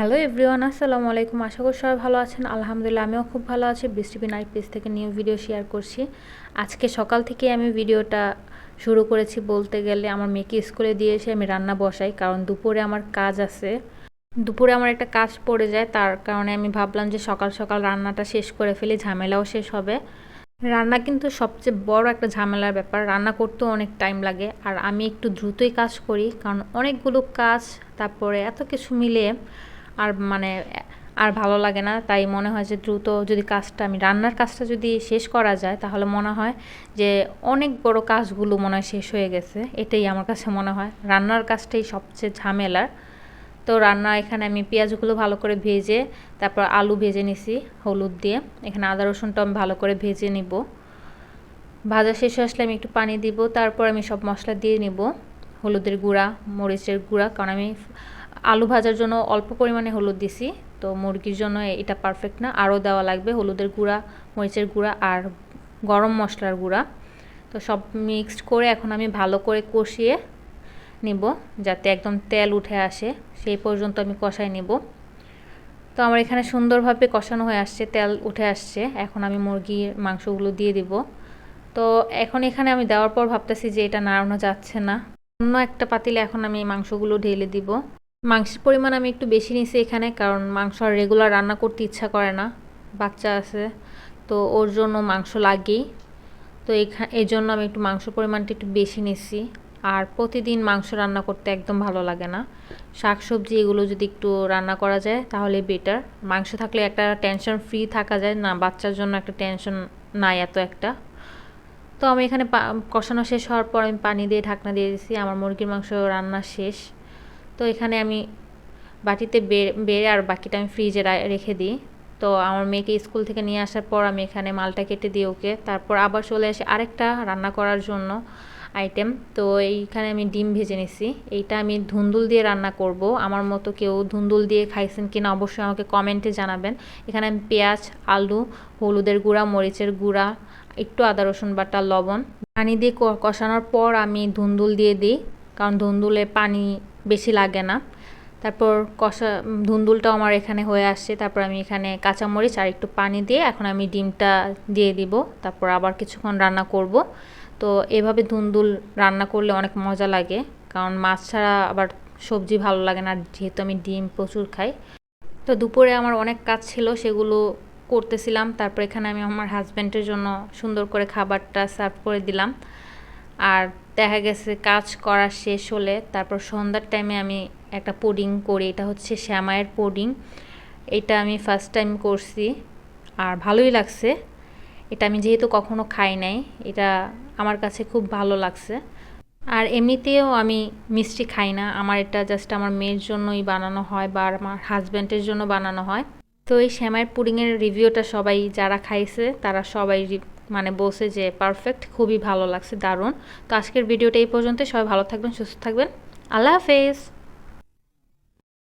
Hello everyone আসসালামু আলাইকুম। আশা করি সবাই ভালো আছেন। আলহামদুলিল্লাহ, আমিও খুব ভালো আছি। বৃষ্টিপি নাইট পেজ থেকে নিউ ভিডিও শেয়ার করছি। আজকে সকাল থেকে আমি ভিডিওটা শুরু করেছি বলতে গেলে আমার মেয়েকে স্কুলে দিয়ে এসে আমি রান্না বসাই, কারণ দুপুরে আমার কাজ আছে। দুপুরে আমার একটা কাজ পড়ে যায়, তার কারণে আমি ভাবলাম যে সকাল সকাল রান্নাটা শেষ করে ফেলি, ঝামেলাও শেষ হবে। রান্না কিন্তু সবচেয়ে বড় একটা ঝামেলার ব্যাপার। রান্না করতেও অনেক টাইম লাগে। আর আমি একটু দ্রুতই কাজ করি, কারণ অনেকগুলো কাজ, তারপরে এত কিছু মিলে আর মানে আর ভালো লাগে না। তাই মনে হয় যে দ্রুত যদি কাজটা, আমি রান্নার কাজটা যদি শেষ করা যায়, তাহলে মনে হয় যে অনেক বড় কাজগুলো মনে হয় শেষ হয়ে গেছে। এটাই আমার কাছে মনে হয়। রান্নার কাজটাই সবচেয়ে ঝামেলার। তো রান্না, এখানে আমি পেঁয়াজগুলো ভালো করে ভেজে, তারপর আলু ভেজে নিছি হলুদ দিয়ে। এখানে আদা রসুনটা আমি ভালো করে ভেজে নিব। ভাজা শেষ আসলে আমি একটু পানি দিব। তারপর আমি সব মশলা দিয়ে নিব। হলুদের গুঁড়া, মরিচের গুঁড়া, কারণ আমি আলু ভাজার জন্য অল্প পরিমাণে হলুদ দিছি। তো মুরগির জন্য এটা পারফেক্ট না। আরও দেওয়া লাগবে হলুদের গুঁড়া, মরিচের গুঁড়া আর গরম মশলার গুঁড়া। তো সব মিক্সড করে এখন আমি ভালো করে কষিয়ে নিব যাতে একদম তেল উঠে আসে। সেই পর্যন্ত আমি কষাই নিব। তো আমার এখানে সুন্দরভাবে কষানো হয়ে আসছে, তেল উঠে আসছে। এখন আমি মুরগির মাংসগুলো দিয়ে দিব। তো এখন এখানে আমি দেওয়ার পর ভাবতেছি যে এটা নাড়ানো যাচ্ছে না। অন্য একটা পাতিলে এখন আমি মাংসগুলো ঢেলে দিব। মাংসের পরিমাণ আমি একটু বেশি নিছি এখানে, কারণ মাংস আর রেগুলার রান্না করতে ইচ্ছা করে না, বাচ্চা আছে, তো ওর জন্য মাংস লাগেই। তো এখানে এই জন্য আমি একটু মাংস পরিমাণটা একটু বেশি নিছি আর প্রতিদিন মাংস রান্না করতে একদম ভালো লাগে না। শাক সবজি এগুলো যদি একটু রান্না করা যায়, তাহলে বেটার মাংস থাকলে একটা টেনশন ফ্রি থাকা যায় না, বাচ্চার জন্য একটা টেনশন নাই এত একটা। তো আমি এখানে কষানো শেষ হওয়ার পর আমি পানি দিয়ে ঢাকনা দিয়ে দিয়েছি, আমার মুরগির মাংস রান্না শেষ। তো এখানে আমি বাটিতে বেড়ে আর বাকিটা আমি ফ্রিজে রেখে দিই। তো আমার মেয়েকে স্কুল থেকে নিয়ে আসার পর আমি এখানে মালটা কেটে দিই ওকে। তারপর আবার চলে আসি আরেকটা রান্না করার জন্য আইটেম তো এইখানে আমি ডিম ভেজে নিছি। এইটা আমি ধুন্দুল দিয়ে রান্না করব। আমার মতো কেউ ধুন্দুল দিয়ে খাইছেন কিনা অবশ্যই আমাকে কমেন্টে জানাবেন। এখানে আমি পেঁয়াজ, আলু, হলুদের গুঁড়া, মরিচের গুঁড়া, একটু আদা, রসুন বাটা, লবণ। পানি দিয়ে কষানোর পর আমি ধুন্দুল দিয়ে দিই। কারণ ধুন্দুলে পানি বেশি লাগে না। তারপর কষা ধুন্দুলটাও আমার এখানে হয়ে আসছে। তারপর আমি এখানে কাঁচামরিচ আর একটু পানি দিয়ে এখন আমি ডিমটা দিয়ে দিব। তারপর আবার কিছুক্ষণ রান্না করব। তো এভাবে ধুন্দুল রান্না করলে অনেক মজা লাগে। কারণ মাছ ছাড়া আবার সবজি ভালো লাগে না, যেহেতু আমি ডিম প্রচুর খাই। তো দুপুরে আমার অনেক কাজ ছিল, সেগুলো করতেছিলাম। তারপর এখানে আমি আমার হাজব্যান্ডের জন্য সুন্দর করে খাবারটা সার্ভ করে দিলাম। আর দেখা গেছে কাজ করা শেষ হলে তারপর সন্ধ্যার টাইমে আমি একটা পুডিং করি, এটা হচ্ছে শ্যামায়ের পুডিং এটা আমি ফার্স্ট টাইম করছি আর ভালোই লাগছে। এটা আমি যেহেতু কখনো খাই নাই, এটা আমার কাছে খুব ভালো লাগছে। আর এমনিতেও আমি মিষ্টি খাই না, আমার এটা জাস্ট আমার মেয়ের জন্যই বানানো হয় বা আমার হাজব্যান্ডের জন্য বানানো হয়। তো এই শ্যামাইয়ের পুডিংয়ের রিভিউটা সবাই যারা খাইছে, তারা সবাই মানে বসে যে পারফেক্ট খুবই ভালো লাগছে, দারুণ। তো আজকের ভিডিওটা এই পর্যন্ত সবাই ভালো থাকবেন, সুস্থ থাকবেন। আল্লাহ হাফেজ।